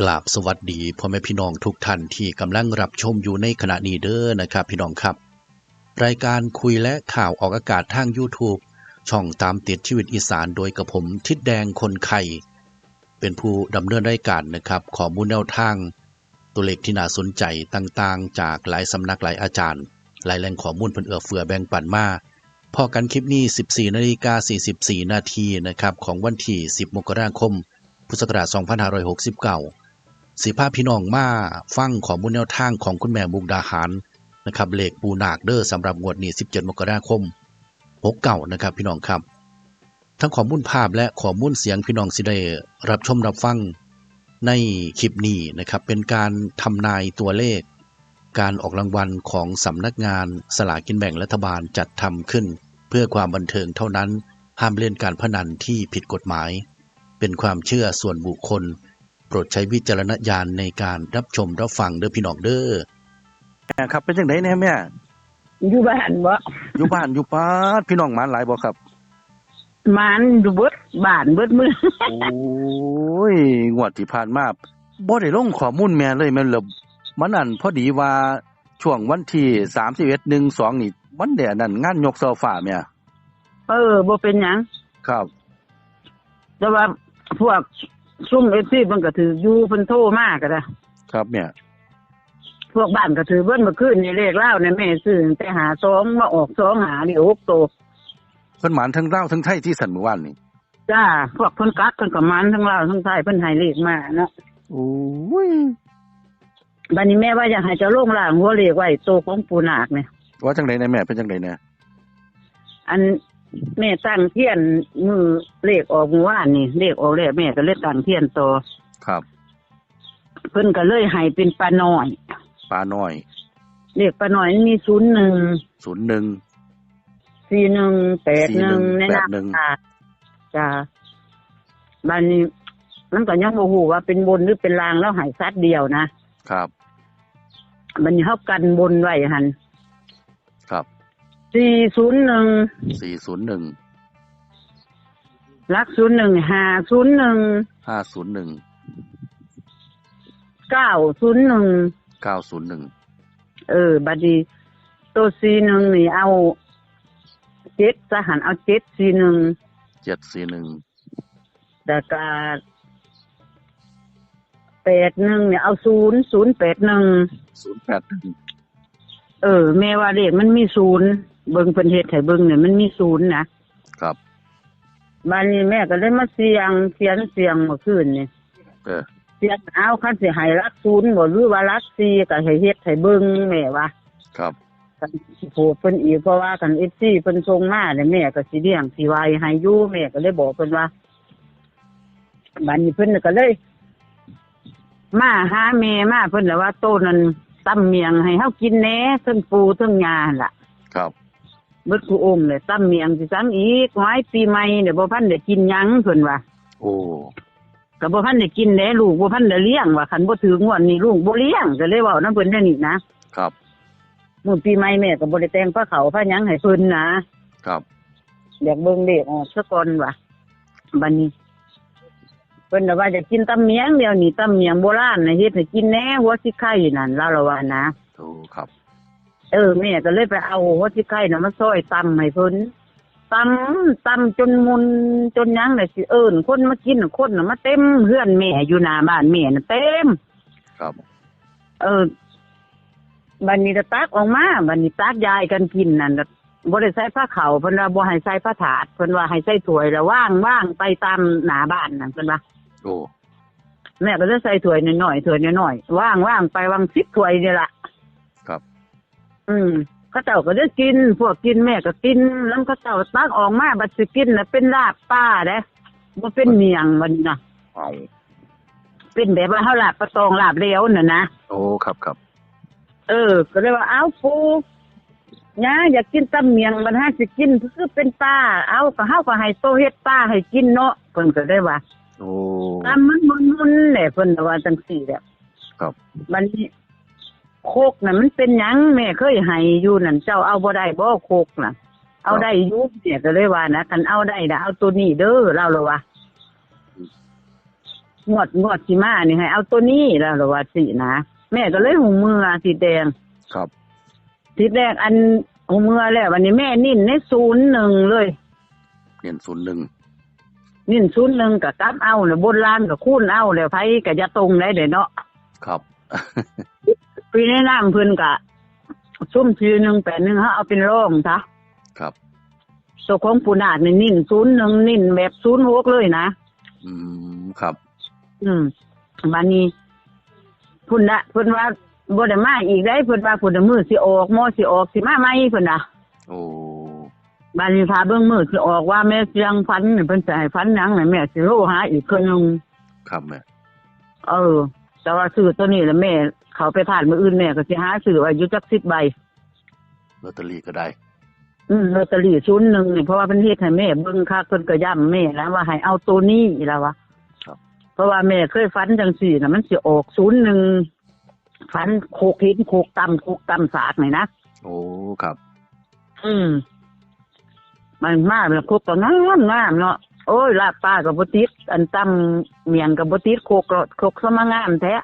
กราบสวัสดีพ่อแม่พี่น้องทุกท่านที่กำลังรับชมอยู่ในขณะนี้เด้อนะครับพี่น้องครับ รายการคุยและข่าวออกอากาศทาง YouTube ช่องตามติดชีวิตอีสานโดยกระผมทิดแดงคนไข่เป็นผู้ดำเนินรายการนะครับข้อมูลแนวทาง ตัวเลขที่น่าสนใจต่างๆ จากหลายสำนักหลายอาจารย์ หลายแหล่งข้อมูลเพิ่นเอื้อเฟื้อแบ่งปันมาพอกันคลิปนี้ 14นาฬิกา44นาทีนะครับของวันที่ 10 มกราคม พุทธศักราช2569 สีภาพพี่น้องมาฟังข้อมูลแนวทางของคุณแม่มุกดาหารนะครับเลขปูนาคเด้อสำหรับงวดนี้ 17 มกราคม69นะครับพี่น้องครับ ทั้งข้อมูลภาพและข้อมูลเสียงพี่น้องสิได้รับชมรับฟังในคลิปนี้นะครับเป็นการทำนายตัวเลข การออกรางวัลของสำนักงานสลากินแบ่งรัฐบาลจัดทำขึ้น เพื่อความบันเทิงเท่านั้นห้ามเล่นการพนันที่ผิดกฎหมาย เป็นความเชื่อส่วนบุคคล โปรดใช้วิจารณญาณในการรับชมรับฟังเด้อพี่น้องเด้อแม่ครับเป็นจังไดแน่แม่อยู่บ้านบ่อยู่บ้านอยู่ป้าดพี่น้องหมานหลายบ่ครับ มันอยู่เบิดบ้านเบิดมือ โอ้ยงวดที่ผ่านมาบ่ได้ลงข้อมูลแม่เลยแม่นแล้วมันอันพอดีว่าช่วงวันที่31 1 2นี่มันได้อันนั้นงานยกโซฟาแม่เออบ่เป็นหยังครับ แต่ว่าพวก ซุ่ม FC มันก็ถืออยู่เพิ่นโทรมาก็ได้ครับแม่พวกบ้านก็ถือเบิ่นเมื่อคืนนี่เลขเล่าเนี่ยแม่ซื้อแต่หาซองมาออกซองหานี่หกโตวเพิ่นหมานทั้งลาวทั้งไทยที่สันเมื่อวานนี่จ้าพวกเพิ่นกักเพิ่นก็มันทั้งลาวทั้งไทยเพิ่นให้เลขมาเนาะโอ้ยบัดนี้แม่ว่าอยากให้เจ้าลงล่างหัวเลขไว้โตของปูนาคเนี่ยว่าจังไดแน่แม่เป็นจังไดแน่อัน แม่ตั้งเทียนมือเลขออกเมื่อวานนี่เลขออกแล้วแม่ก็เลยตั้งเทียนต่อครับ เพิ่นก็เลยให้เป็นปลาน้อยปลาน้อยเลขปลาน้อยมีศูนย์หนึ่ง01สี่หนึ่งแปดหนึ่ง41ในหน้า81ตาจ้าบ้านนี้มันก็ยังโมโหว่าเป็นบนหรือเป็นลางแล้วใหายซัดเดียวนะครับมันนี้เขากันบนไว้หันครับ สี่ศูนย์หนึ่ง401ลักศูนย์หนึ่งห้าศูนย์หนึ่ง501เก้าศูนย์หนึ่ง901เออบัดนี้ตัวสี่หนึ่งนี่เอาเจ็ดสหันเอาเจ็ดสี่หนึ่ง741แต่กาแปดหนึ่งเนี่ยเอาศูนย์ศูนย์แปดหนึ่ง081เออแม่ว่าเลขมันมีศูนย์ เบิ่งเพิ่นเฮ็ดให้เบิ่งเนี่ยมันมีศูนย์นะครับบัดนี้แม่ก็เลยมาเสียงเขียนเสียงเมื่อคืนนี่เออเสียงเอาคันสิให้รักศูนย์บ่หรือว่ารักสี่ก็ให้เฮ็ดให้เบิ่งแม่ว่าครับกันสิโพดเพิ่นอีกเพราะว่ากัน FC เพิ่นส่งมาเนี่ยแม่ก็สิเลี้ยงสิไว้ให้อยู่แม่ก็เลยบอกเพิ่นว่าบัดนี้เพิ่นก็เลยมาหาแม่มาเพิ่นแล้วว่าโตนั้นตำเมียงให้เฮากินแหน่เทั้งปูเทั้งงาหั่นล่ะ ครับ เบิดกูอมเลยตั้มเมียงสิซ้ำอีกไว้ปีใหม่เดี๋ยวบ่พันได้กินหยังเพิ่นว่าโอ้ก็บ่พันได้กินแหล้ลูกบ่พันได้เลี้ยงว่าคันบ่ถืองวดนี้ลูกบ่เลี้ยงก็เลยเว้านำเพิ่นได้นี่นะครับมื้อปีใหม่แม่ก็บ่ได้แต่งผ้าขาวผ้าหยังให้เพิ่นนะครับอยากเบิ่งเลขออกซะก่อนว่าบัดนี้เพิ่นน่ะว่าจะกินตํเมียงเดียวนี่ตํเมียงโบราณน่ะเฮ็ดให้กินแหน่หัวสิไข่นั่นเราละว่านะโอ้ครับ เออแม่ก็เลยไปเอาหัวสิไข่น่ะมาซอยตำให้เพิ่นตำตำจนมุนจนหยังเลยสิเอิ้นคนมากินน่ะคนน่ะมาเต็มเฮือนแม่อยู่หน้าบ้านแม่น่ะเต็ม ครับเออบัดนี้จะตักออกมาบัดนี้ตักยายกันกินนั่นน่ะบ่ได้ใส่ผ้าขาวเพิ่นว่าบ่ให้ใส่ผ้าถาดเพิ่นว่าให้ใส่ถ้วยแล้วว่างว่างไปตามหน้าบ้านนั่นเพิ่นว่า โอ้แม่ก็จะใส่ถ้วยน้อยๆถ้วยน้อยๆว่างว่างไปวางสิบถ้วยนี่ล่ะครับ อืมเข้าเจ้าก็ได้กิน พวกกินแม่ก็กินแล้วเข้าเจ้าตักออกมาบัดสิกินน่ะเป็นลาบป้าเด้บ่เป็นเมียงมันน่ะเอาเป็นแบบว่าเฮาลาบปลาตองลาบเหลวน่ะนะโอ้ครับครับเออ ก็เลยว่าเอ้าปูย่าอยากกินตำเมียงมันหาสิกินคือเป็นป้า เอาก็เฮาก็ให้โตเฮ็ดป้าให้กินเนาะเพิ่นก็ได้ว่าโอ้ตำมันมุนๆแหละเพิ่นก็ว่าจังซี่แหละครับบัดนี้ โคกน่ะมันเป็นหยังแม่เคยให้อยู่นั่นเจ้าเอาบ่ได้บ่โคกน่ะ เอาได้อยู่เนี่ยก็เลยว่านะคันเอาได้นะเอาตัวนี้เด้อเราเลยว่างวดงวดสิมานี่ให้เอาตัวนี้แล้วล่ะว่าสินะแม่ก็เลยหูมือสีแดงครับสีแดงอันหูมือแล้ววันนี้แม่นิ่นในศูนย์หนึ่งเลยเน้นศูนย์หนึ่งนิ่นศูนย์หนึ่งกับกับเอาเนี่ยบนล้านกับคูณเอาแล้วไผก็จะตรงได้เด้เนาะครับ ปีแนะนำเพิ่นกะซุ่มทีหนึ่งแปดหนึ่งฮะเอาเป็นร่องซะครับตัวของปูนาดนี่นิ่นศูนย์หนึ่งนิ่นแบบศูนย์หกเลยนะอืมครับ อืมวันนี้พุ่นละเพิ่นว่าบ่ได้มาอีกได้เพิ่นว่าพุ่นน่ะมือสิออกมอสิออกสิมาใหม่เพิ่นน่ะโอ้บัดนี้พาเบิ่งมือสิออกว่าแม่เสียงฟันนี่เพิ่นสิให้ฟันหยังน่ะแม่สิโทรหาอีกคนนึงครับแม่เออ แต่ว่าซื้อตัวนี้แล้วแม่ เขาไปผ่านมื้ออื่นแม่ก็สิหาซื้อไว้อยู่จัก10ใบ ลอตเตอรี่ก็ได้ อืมลอตเตอรี่ชุดหนึ่งนี่เพราะว่าเพิ่นเฮ็ดให้แม่เบิ่งคักเพิ่นก็ย้ำแม่แล้วว่าให้เอาตัวนี้แล้ววะครับ เพราะว่าแม่เคยฝันจังซี่น่ะมันสิออกศูนย์หนึ่งฝันโคกหินโคกตำโคกตำสากนี่นะ โอ้ครับ อืม มันมาแบบโคกก็งามงามเนาะ โอ้ยลาบปลากับบ่ติดอันตำเมียงกับบ่ติดโคกก็โคกสมางามแท้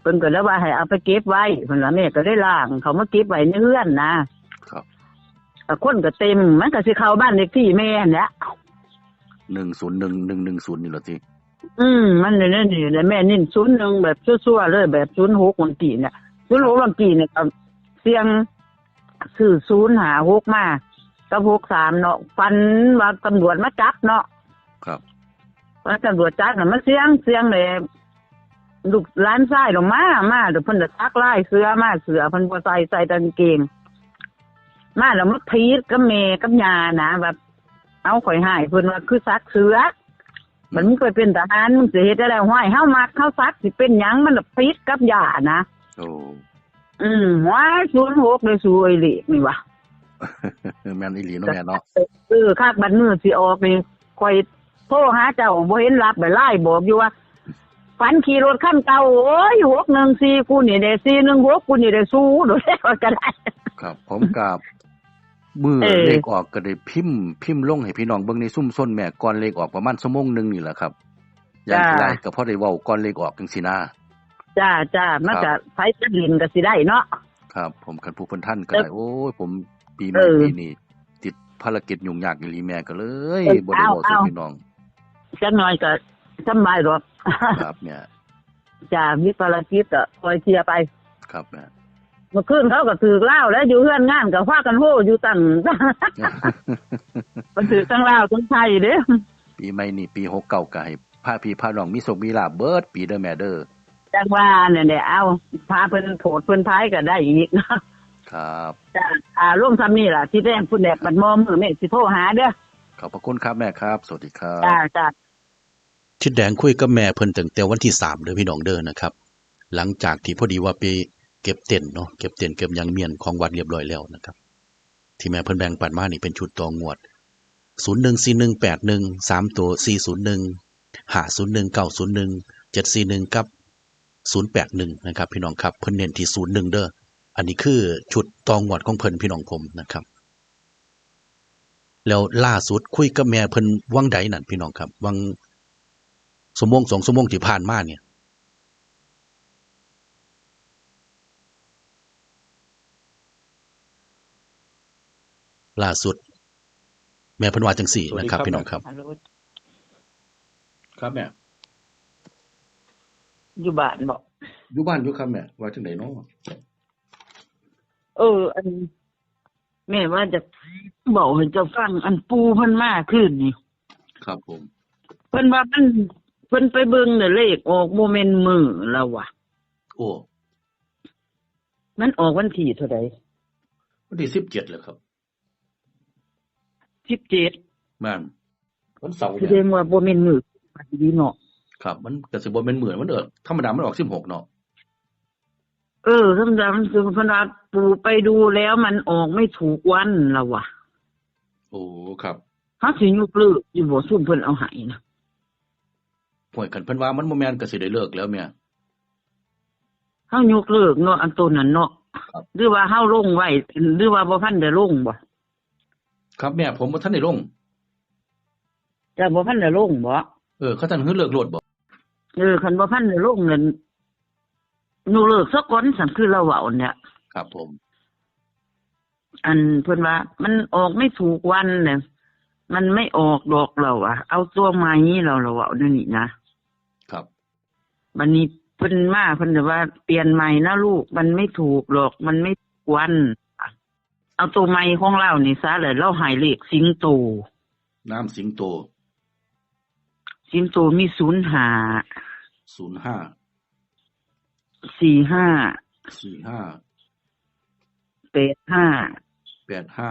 เพิ่นก็เลยว่าให้เอาไปเก็บไว้เพิ่นว่าแม่ก็ได้ล้าง เขามาเก็บไว้ในเรือนนะครับแต่คนก็เต็มมันก็สิเข้าบ้านเลขที่แม่นั่นแหละหนึ่งศูนย์หนึ่งหนึ่งหนึ่งศูนย์นี่เหรอทีอืมมันเนี่ยนี่นี่แล้วแม่นิ่นศูนย์หนึ่งแบบชั่วๆเลยแบบศูนย์หกวันกี่เนี่ยศูนย์หกวันกี่เนี่ยก็เสียงสื่อศูนย์หาหกมากับหกสามเนาะฟันว่าตำรวจมาจับเนาะ ครับว่าตำรวจจับน่ะมันเสียงเสียงเลยลูกร้านไส้ลงมามาเดี๋ยวเพิ่นจะทักไล่เสือมาเสือเพิ่นบ่ใส่ใส่แตกางเกง มาแล้วมันพีดกับเมกับยานะแบบเอาข่อยหายเพิ่นว่าคือซักเสือมันมึงเคยเป็นทหารมึงสิเฮ็ดได้แล้วห้อยเฮามักเฮาซักสิเป็นหยังมันน่ะพีดกับยานะโอ้อืมว้ายศูนย์หกเลยสวยเลยนี่วะแม่นอีหลีเนาะแม่เนาะเออคาดบัดมือสิออกนี่ข่อย โทรหาเจ้าบ่เห็นรับไปไล่บอกอยู่ว่าฝันขี่รถคันเก่าโอ้ยหกหนึ่งสี่กูนี่ได้สี่หนึ่งหกกูนี่ได้สู้โดยแล้วก็ได้ ครับ ผมกับมือเออเลขออกก็ได้พิมพ์พิมพ์ลงให้พี่น้องเบิ่งในซุ่มส้นแม่ก่อนเลขออกประมาณชั่วโมงหนึงนี่แหละครับ อย่างไรก็พอได้เว้าก่อนเลขออกจังซี่นะจ้าจ้ามันก็ไฟจะลินก็สิได้เนาะครับ ผมคันผู้เพิ่นท่านก็เออได้โอ้ยผมปีใหเอม่อปีนี้ติดภารกิจยุ่งยากอีหลีแม่ก็เลยเออบ่ได้เว้าสู่เอาพี่น้อง จักหน่อยก็สำบายหรอกครับ เนี่ยจ้ามีภารกิจก็คอยเคลียร์ไป ครับแม่เมื่อคืนเขาก็ถือเหล้าแล้วอยู่เฮือนงานก็พากันโหอยู่ตั้ง มันถือตั้งเหล้าตั้งไทยเด้ ปีใหม่นี่ปี69ก็ให้พาพี่พาน้องมีโชคมีลาภเบิดปีเด้อแม่เด้อจังว่าเนี่ยเดี๋ยวเอาพาเพิ่นโผดเพิ่นพายก็ได้อีกครับ จ้าอ่าร่วมทำนี่ล่ะที่แรกพุ่นแดกบัดมอมือแม่สิโทรหาเด้อขอบพระคุณครับแม่ครับ สวัสดีครับ จ้าจ้า ทิดแดงคุยกับแม่เพิ่นตั้งแต่วันที่สามเด้อพี่น้องเด้อนะครับ หลังจากที่พอดีว่าไปเก็บเต็นเนาะเก็บเต็นเก็บยังเมียนของวัดเรียบร้อยแล้วนะครับ ที่แม่เพิ่นแบ่งปันมานี่เป็นชุดตองวด014181 3ตัว401 501 901 741กับ081นะครับพี่น้องครับเพิ่นเน้นที่01เด้ออันนี้คือชุดตองวดของเพิ่นพี่น้องผมนะครับแล้วล่าสุดคุยกับแม่เพิ่นวังใดนั่นพี่น้องครับวัง สมงสองสมงที่ผ่านมาเนี่ย ล่าสุด แม่เพันวาจังสี่สวัสดีนะครับครับ พี่น้องครับฮัลโหลครับแม่อยู่บ้านบอกอยู่บ้านอยู่ครับแม่ว่าจังไดเนาะเออ อัน แม่ว่าจะบอกให้เจ้าฟังอันปูเพิ่นมาขึ้นนี่ ครับผม เพิ่นว่ามัน เพิ่นไปเบิ่งเด้อเลขออกโมเมนต์มือแล้วว่ะโอ้มันออกวันที่เท่าใดวันที่สิบเจ็ดเลยครับ17แม่นวันเสาร์แสเนี่ยดงว่าบ่แม่นมือดีเนาะครับ มันก็สิบ่แม่นเหมือนมันเด้อธรรมดามันออกสิบหกเนาะเออธรรมดามันคือเพิ่นว่าปูไปดูแล้วมันออกไม่ถูกวันแล้วว่ะโอ้ครับเฮาสิยกเลิกอยู่บ่ซุ่มเพิ่นเอาให้นะ ห่วยกันเพิ่นว่ามันบ่แม่นก็สิได้เลิกแล้วแม่เฮายกเลิกเนาะอันตัวนั้นเนาะครับหรือว่าเฮาลงไว้หรือว่าบ่ทันได้ลงบ่ครับแม่ผมบ่ทันได้ลงจะบ่ทันได้ลงบ่เออเขาท่านฮือเลิกโลดบ่เออคันบ่พันได้ลงเงินหนูเลิกซะก่อนสั่นคือเราเว้าเนี่ยครับผม อันเพิ่นว่า มันออกไม่ถูกวันเนี่ยมันไม่ออกดอกเราอะเอาตัวไม้เราเราเว้าเดี๋ยวนี้นะครับ บัดนี้เพิ่นมาเพิ่นจะว่าเปลี่ยนใหม่นะลูกมันไม่ถูกหรอกมันไม่ถูกวันเอาตัวไม้ของเรานี่ซะเลยเราใหายเลขสิงโตน้ำสิงโต สิงโตมีศูนย์หาศูนย์ห้าสี่ห้าสี่ห้าแปดห้าแปดห้า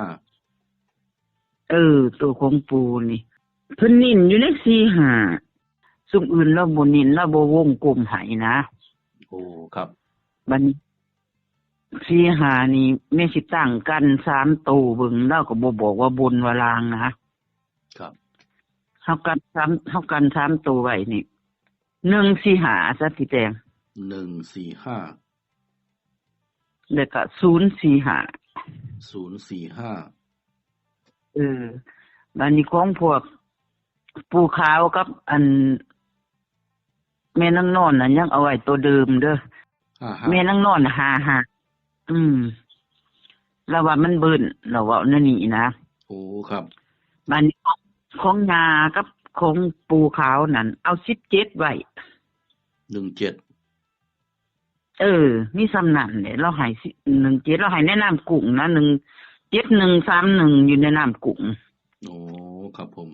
เออ ตัวของปูนี่เพิ่นนินอยู่ในสี่หา ซุมอื่นเราบ่นินเราบ่วงกลมให้นะโอ้ครับบัดนสี่หานี่แม่สิตั้งกันสามตัวเบิ่งเราก็บ่บอกว่าบนว่าลางนะครับเฮากันสามเฮากันสามตัวไว้นี่หนึ่งสี่หาซะพี่แตงหนึ่งสี่ห้าแล้วก็ศูนย์สี่หาศูนย์สี่ห้าเออบัดนี้ของพวกปูขาวกับอัน แม่นางนอนน่ะยังเอาไว้ตัวเดิมเด้อห้าห้าแม่นางนอนหาหาอืมเราว่ามันเบิ่นเราว่านั่นนี่นะโอ้ครับบัดนี้ของของยากับของปูขาวนั่นเอาสิบเจ็ดไว้หนึ่งเจ็ดเออ มีสำนันเนี่ยเราใหายหนึ่งเจ็ดเราใหายแนะนำกุ้งนะหนึ่งเจ็ดหนึ่งสามหนึ่งอยู่ในน้ำกุ้งโอ้ครับผม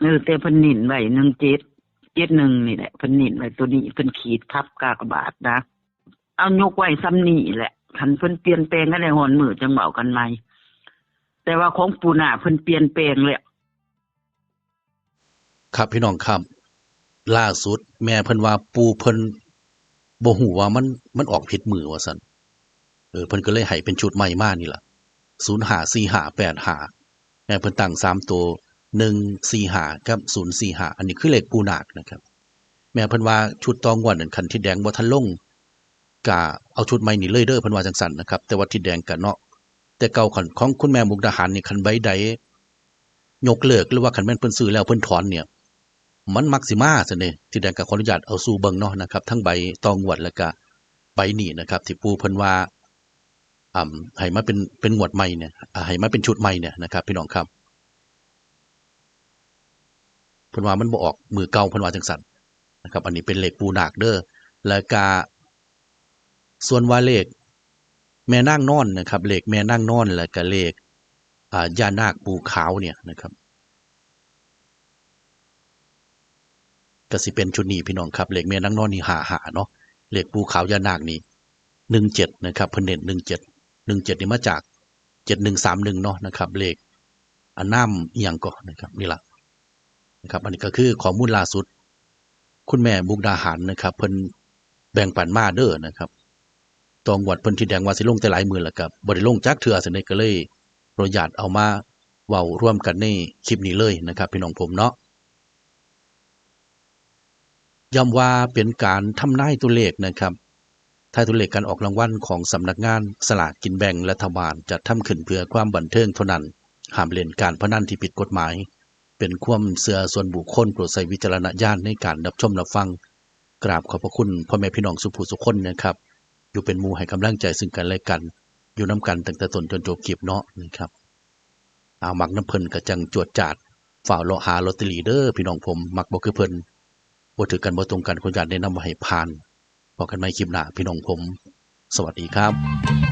เออแต่เพิ่นนินไว้หนึ่งเจ็ดเจ็ดหนึ่งนี่แหละเพิ่นนินไว้ตัวนี้เพิ่นขีดทับกากบาทนะ เอายกไว้ซ้ำนี่แหละคันเพิ่นเปลี่ยนแปลงก็ได้หอนมือจังเบากันไหมแต่ว่าของปูนาเพิ่นเปลี่ยนแปลงเลยครับพี่น้องครับล่าสุด แม่เพิ่นว่าปูเพิ่นบ่ฮู้ว่ามันมันออกผิดมือว่าซั่นเออเพิ่นก็เลยให้เป็นชุดใหม่มานี่ล่ะ054585แม่เพิ่นตั้ง3ตัว 145กับ045อันนี้คือเลขปูนาคนะครับ แม่เพิ่นว่าชุดตองวดนั่นคันที่แดงบ่ทันลงกะเอาชุดใหม่นี่เลยเด้อเพิ่นว่าจังซั่นนะครับ แต่ว่าที่แดงก็เนาะแต่เก่าของของคุณแม่มุกดาหารนี่คันใบใดยกเลิกหรือว่าคันแม่นเพิ่นซื้อแล้วเพิ่นถอนเนี่ย มันมักสิมาซะนี่ที่แดงก็ขออนุญาตเอาสู่เบิ่งเนาะนะครับ ทั้งใบตองวดแล้วก็ใบนี้นะครับ ที่ปูเพิ่นว่าอ่าให้มาเป็นเป็นงวดใหม่เนี่ยให้มาเป็นชุดใหม่เนี่ยนะครับ พี่น้องครับ เพิ่นว่ามันบ่ออกมือเก่าเพิ่นว่าจังซั่นนะครับ อันนี้เป็นเหลขปูหนาคเด้อแล้วก็ส่วนว่าเหลขแม่นางนอนนะครับเหลขแม่นางนอนแล้วก็เหลขอ่าย่านาคปูขาวเนี่ยนะครับก็สิเป็นชุดนี้พี่น้องครับเหล็กเมียนังนอนนี่หาหาเนาะเหล็กปูขาวยานางนี่หนึ่งเจ็ดนะครับเพิ่นเน้นหนึ่งเจ็ดหนึ่งเจ็ดนี่มาจากเจ็ดหนึ่งสามหนึ่งเนาะนะครับเหลขอันน้ำอียงก่อนนะครับนี่ละนะ ครับอันนี้ก็คือข้อมูลล่าสุด คุณแม่บุกดาหารนะครับ เพิ่นแบ่งปันมาเด้อนะครับตองวัดเพิ่นที่แดงว่าสิลงแต่หลายมือแล้วกับบ่ได้ลงจักเทื่อสิได้ก็เลยประหยัดเอามาเว้าร่วมกันในคลิปนี้เลยนะครับพี่น้องผมเนาะย้ำว่าเป็นการทำนายตัวเลขนะครับทายตัวเลขการออกรางวัลของสำนักงานสลากกินแบ่งรัฐบาลจะทำขึ้นเพื่อความบันเทิงเท่านั้นห้ามเล่นการพนันที่ผิดกฎหมาย เป็นความเสื่อส่วนบุคคลโปรดใช้วิจารณญาณในการรับชมรับฟัง กราบขอบพระคุณพ่อแม่พี่น้องสุภูสุคนนะครับ อยู่เป็นมูให้กำลังใจซึ่งกันและกัน อยู่น้ำกันตั้งแต่ต้นจนจบคลิปเนาะนะครับเอามักน้ำเพลินกระจังจวดจาดฝ่าวเลาะหาลอตเตอรี่เด้อพี่น้องผมมักบ่คือเพลินบ่ถือกันบ่ตรงกันคนอยากแนะนำว่าให้ผ่านพอกันใหม่คลิปหน้าพี่น้องผม สวัสดีครับ